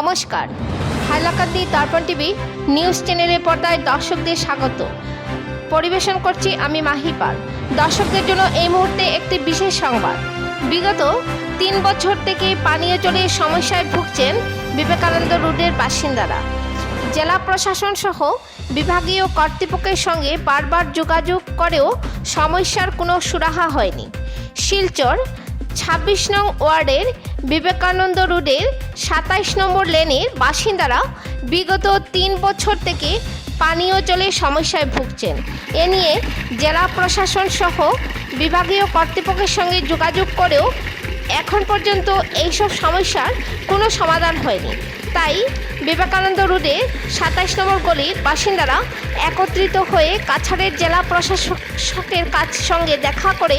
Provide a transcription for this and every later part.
নমস্কার। হাইলাকান্দি দর্পণ TV news চ্যানেলের পর্দায় দর্শকদের স্বাগত। পরিবেশন করছি আমি মাহি পাল। দর্শকদের জন্য এই মুহূর্তে একটি বিশেষ সংবাদ। বিগত তিন বছর থেকে পানীয় জলের সমস্যায় ভুগছেন বিবেকানন্দ রোডের বাসিন্দারা। জেলা প্রশাসন সহ বিভাগীয় কর্তৃপক্ষের সঙ্গে বারবার যোগাযোগ করেও সমস্যার কোনো সুরাহা হয়নি। শিলচর ছাব্বিশ নং ওয়ার্ডের বিবেকানন্দ রোডের সাতাইশ নম্বর লেনের বাসিন্দারা বিগত তিন বছর থেকে পানীয় জলের সমস্যায় ভুগছেন। এ নিয়ে জেলা প্রশাসন সহ বিভাগীয় কর্তৃপক্ষের সঙ্গে যোগাযোগ করেও এখন পর্যন্ত এইসব সমস্যার কোনো সমাধান হয়নি। তাই বিবেকানন্দ রোডে সাতাইশ নম্বর গলির বাসিন্দারা একত্রিত হয়ে কাছাড়ের জেলা প্রশাসকের কাছ সঙ্গে দেখা করে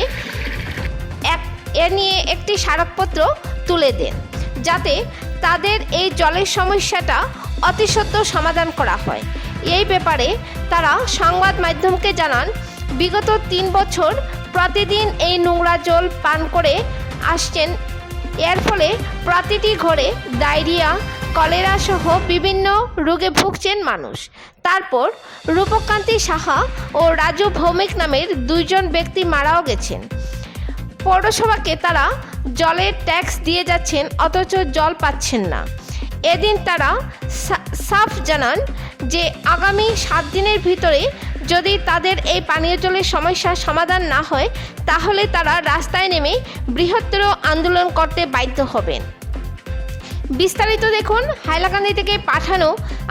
এক এ নিয়ে একটি স্মারকপত্র তুলে দেন, যাতে তাদের এই জলের সমস্যাটা অতি সত্ত্বর সমাধান করা হয়। এই ব্যাপারে তারা সংবাদ মাধ্যমকে জানান, বিগত তিন বছর প্রতিদিন এই নোংরা জল পান করে আসছেন। এর ফলে প্রতিটি ঘরে ডায়রিয়া, কলেরা সহ বিভিন্ন রোগে ভুগছেন মানুষ। তারপর রূপকান্তি সাহা ও রাজু ভৌমিক নামের দুইজন ব্যক্তি মারাও গেছেন। পৌরসভাকে তারা জলের ট্যাক্স দিয়ে যাচ্ছেন, অথচ জল পাচ্ছেন না। এদিন তারা সাফ জানান যে আগামী সাত দিনের ভিতরে যদি তাদের এই পানীয় জলের সমস্যার সমাধান না হয়, তাহলে তারা রাস্তায় নেমে বৃহত্তর আন্দোলন করতে বাধ্য হবেন। বিস্তারিত দেখুন, হাইলাকান্দি থেকে পাঠানো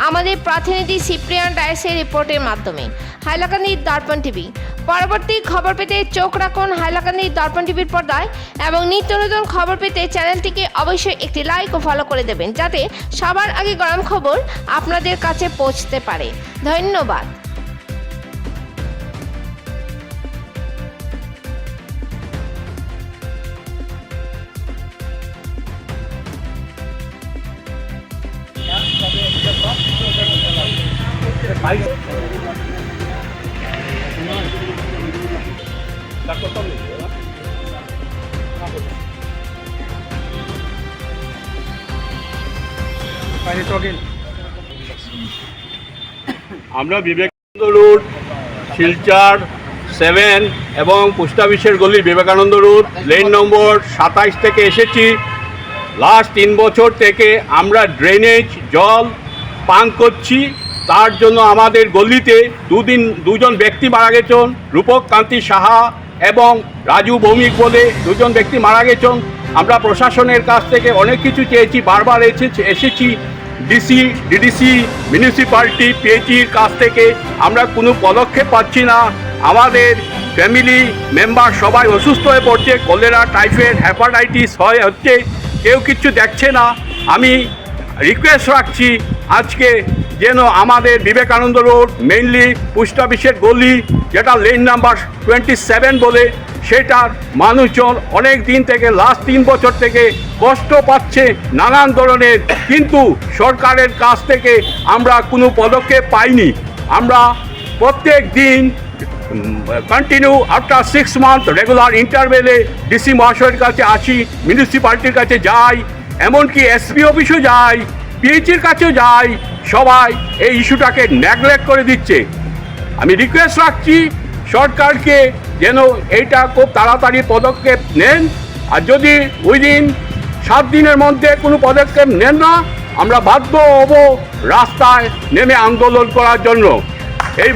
আমাদের প্রতিনিধি সিপ্রিয়ান ডায়েসের রিপোর্টের মাধ্যমে। হাইলাকান্দি দর্পণ টিভি। পরবর্তী খবর পেতে চোখ রাখুন হাইলাকান্দি দর্পণ টিভির পর্দায় এবং নিত্য নতুন খবর পেতে চ্যানেলটিকে অবশ্যই একটি লাইক ও ফলো করে দেবেন, যাতে সবার আগে গরম খবর আপনাদের কাছে পৌঁছতে পারে। ধন্যবাদ। আমরা বিবেকানন্দ রোড, শিলচর সেভেন এবং পোস্ট অফিসের গলি বিবেকানন্দ রোড লেন নম্বর সাতাইশ থেকে এসেছি। লাস্ট তিন বছর থেকে আমরা ড্রেনেজ জল পান করছি। তার জন্য আমাদের গলিতে দুদিন, দুজন ব্যক্তি মারা গেছেন, রূপক কান্তি সাহা এবং রাজু ভৌমিক বলে দুজন ব্যক্তি মারা গেছেন। আমরা প্রশাসনের কাছ থেকে অনেক কিছু চেয়েছি, বারবার এসেছি এসেছি। ডিসি ডিডিসি মিউনিসিপ্যালিটি পিএইচির কাছ থেকে আমরা কোনো পদক্ষেপ পাচ্ছি না। আমাদের ফ্যামিলি মেম্বার সবাই অসুস্থ হয়ে পড়ছে কলেরা টাইফয়েড হ্যাপাটাইটিস হয় হচ্ছে, কেউ কিচ্ছু দেখছে না। আমি রিকোয়েস্ট রাখছি আজকে যেন আমাদের বিবেকানন্দ রোড মেইনলি পোস্ট অফিসের গলি, যেটা লেন নাম্বার টোয়েন্টি সেভেন বলে সেটার মানুষজন অনেক দিন থেকে লাস্ট তিন বছর থেকে কষ্ট পাচ্ছে নানান ধরনের। কিন্তু সরকারের কাছ থেকে আমরা কোনো পদক্ষেপ পাইনি। আমরা প্রত্যেক দিন continue after six month regular ইন্টারভেলে DC মহাশয়ের কাছে আসি মিউনিসিপ্যালিটির কাছে যাই, এমনকি এসপি অফিসও যাই পিএইচির কাছেও যাই, সবাই এই ইস্যুটাকে নেগলেক্ট করে দিচ্ছে। আমি রিকোয়েস্ট রাখছি সরকারকে যেন এইটা খুব তাড়াতাড়ি পদক্ষেপ নেন। আর যদি উইদিন সাত দিনের মধ্যে কোনো পদক্ষেপ নেন না, আমরা বাধ্য হব রাস্তায় নেমে আন্দোলন করার জন্য। এই